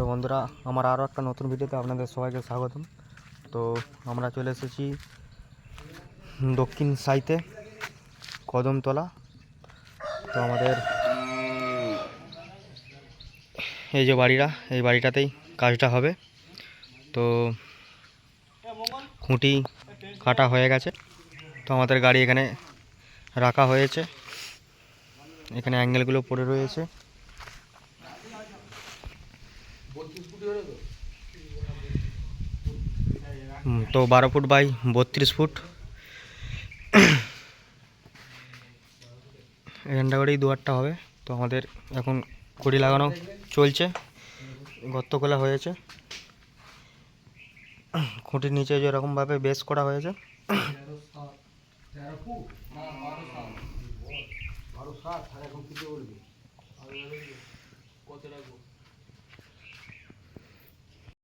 তো বন্ধুরা, আমার আরও একটা নতুন ভিডিওতে আপনাদের সবাইকে স্বাগতম। তো আমরা চলে এসেছি দক্ষিণ সাইতে, কদমতলা। তো আমাদের এই যে বাড়িটা, এই বাড়িটাতেই কাজটা হবে। তো খুঁটি কাটা হয়ে গেছে। তো আমাদের গাড়ি এখানে রাখা হয়েছে। এখানে অ্যাঙ্গেলগুলো পড়ে রয়েছে। তো বারো ফুট বাই বত্রিশ ফুট। এখানটা করেই দুয়ারটা হবে। তো আমাদের এখন কুড়ি লাগানো চলছে। গর্ত খোলা হয়েছে। খুঁটির নিচে যেরকমভাবে বেস করা হয়েছে। কত রাখব?